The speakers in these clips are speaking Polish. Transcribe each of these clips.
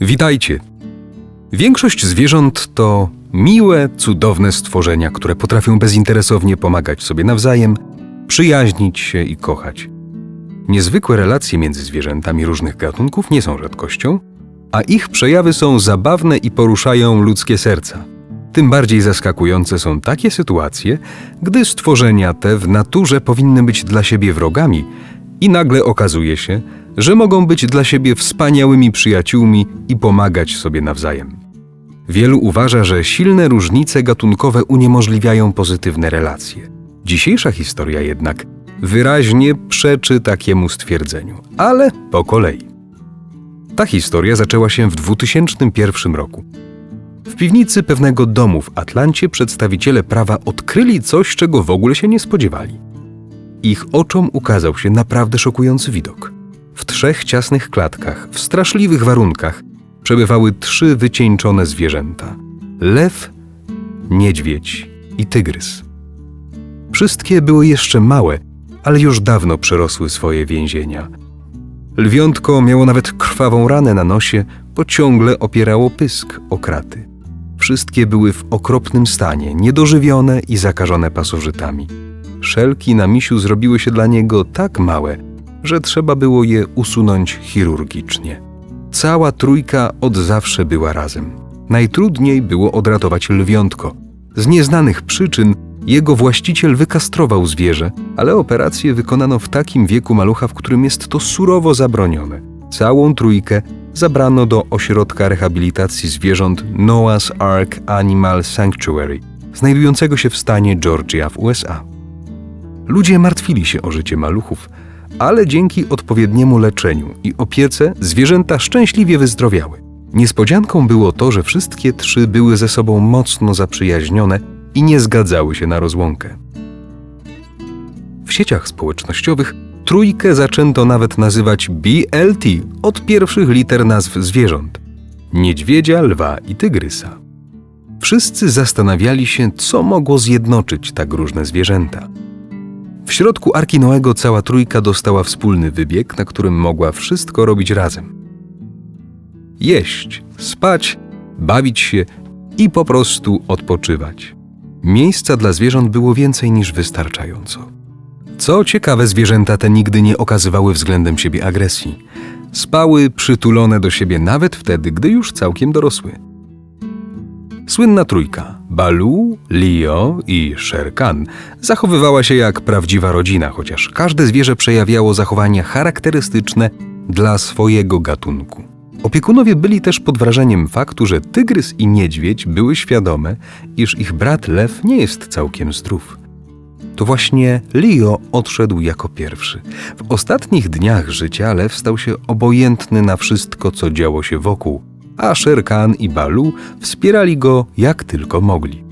Witajcie. Większość zwierząt to miłe, cudowne stworzenia, które potrafią bezinteresownie pomagać sobie nawzajem, przyjaźnić się i kochać. Niezwykłe relacje między zwierzętami różnych gatunków nie są rzadkością, a ich przejawy są zabawne i poruszają ludzkie serca. Tym bardziej zaskakujące są takie sytuacje, gdy stworzenia te w naturze powinny być dla siebie wrogami i nagle okazuje się, że mogą być dla siebie wspaniałymi przyjaciółmi i pomagać sobie nawzajem. Wielu uważa, że silne różnice gatunkowe uniemożliwiają pozytywne relacje. Dzisiejsza historia jednak wyraźnie przeczy takiemu stwierdzeniu, ale po kolei. Ta historia zaczęła się w 2001 roku. W piwnicy pewnego domu w Atlancie przedstawiciele prawa odkryli coś, czego w ogóle się nie spodziewali. Ich oczom ukazał się naprawdę szokujący widok. W trzech ciasnych klatkach, w straszliwych warunkach, przebywały trzy wycieńczone zwierzęta: lew, niedźwiedź i tygrys. Wszystkie były jeszcze małe, ale już dawno przerosły swoje więzienia. Lwiątko miało nawet krwawą ranę na nosie, bo ciągle opierało pysk o kraty. Wszystkie były w okropnym stanie, niedożywione i zakażone pasożytami. Szelki na misiu zrobiły się dla niego tak małe, że trzeba było je usunąć chirurgicznie. Cała trójka od zawsze była razem. Najtrudniej było odratować lwiątko. Z nieznanych przyczyn jego właściciel wykastrował zwierzę, ale operację wykonano w takim wieku malucha, w którym jest to surowo zabronione. Całą trójkę zabrano do ośrodka rehabilitacji zwierząt Noah's Ark Animal Sanctuary, znajdującego się w stanie Georgia w USA. Ludzie martwili się o życie maluchów, ale dzięki odpowiedniemu leczeniu i opiece zwierzęta szczęśliwie wyzdrowiały. Niespodzianką było to, że wszystkie trzy były ze sobą mocno zaprzyjaźnione i nie zgadzały się na rozłąkę. W sieciach społecznościowych trójkę zaczęto nawet nazywać BLT od pierwszych liter nazw zwierząt niedźwiedzia, lwa i tygrysa. Wszyscy zastanawiali się, co mogło zjednoczyć tak różne zwierzęta. W środku Arki Noego cała trójka dostała wspólny wybieg, na którym mogła wszystko robić razem. Jeść, spać, bawić się i po prostu odpoczywać. Miejsca dla zwierząt było więcej niż wystarczająco. Co ciekawe, zwierzęta te nigdy nie okazywały względem siebie agresji. Spały przytulone do siebie nawet wtedy, gdy już całkiem dorosły. Słynna trójka Balu, Leo i Shere Khan zachowywała się jak prawdziwa rodzina, chociaż każde zwierzę przejawiało zachowania charakterystyczne dla swojego gatunku. Opiekunowie byli też pod wrażeniem faktu, że tygrys i niedźwiedź były świadome, iż ich brat lew nie jest całkiem zdrów. To właśnie Leo odszedł jako pierwszy. W ostatnich dniach życia lew stał się obojętny na wszystko, co działo się wokół, a Shere Khan i Balu wspierali go jak tylko mogli.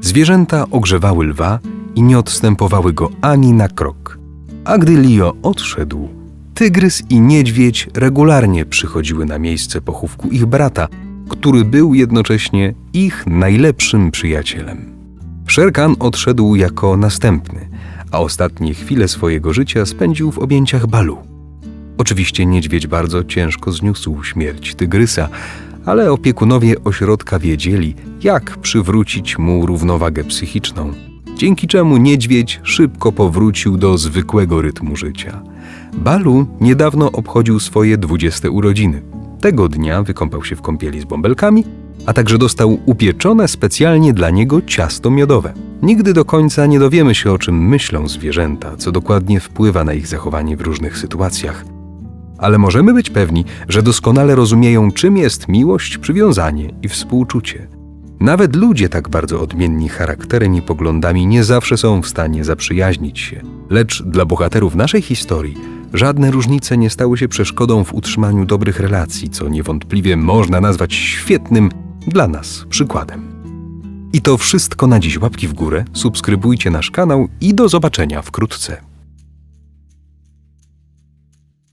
Zwierzęta ogrzewały lwa i nie odstępowały go ani na krok. A gdy Leo odszedł, tygrys i niedźwiedź regularnie przychodziły na miejsce pochówku ich brata, który był jednocześnie ich najlepszym przyjacielem. Shere Khan odszedł jako następny, a ostatnie chwile swojego życia spędził w objęciach Balu. Oczywiście niedźwiedź bardzo ciężko zniósł śmierć tygrysa, ale opiekunowie ośrodka wiedzieli, jak przywrócić mu równowagę psychiczną, dzięki czemu niedźwiedź szybko powrócił do zwykłego rytmu życia. Balu niedawno obchodził swoje 20 urodziny. Tego dnia wykąpał się w kąpieli z bąbelkami, a także dostał upieczone specjalnie dla niego ciasto miodowe. Nigdy do końca nie dowiemy się, o czym myślą zwierzęta, co dokładnie wpływa na ich zachowanie w różnych sytuacjach. Ale możemy być pewni, że doskonale rozumieją, czym jest miłość, przywiązanie i współczucie. Nawet ludzie tak bardzo odmienni charakterem i poglądami nie zawsze są w stanie zaprzyjaźnić się. Lecz dla bohaterów naszej historii żadne różnice nie stały się przeszkodą w utrzymaniu dobrych relacji, co niewątpliwie można nazwać świetnym dla nas przykładem. I to wszystko na dziś. Łapki w górę, subskrybujcie nasz kanał i do zobaczenia wkrótce.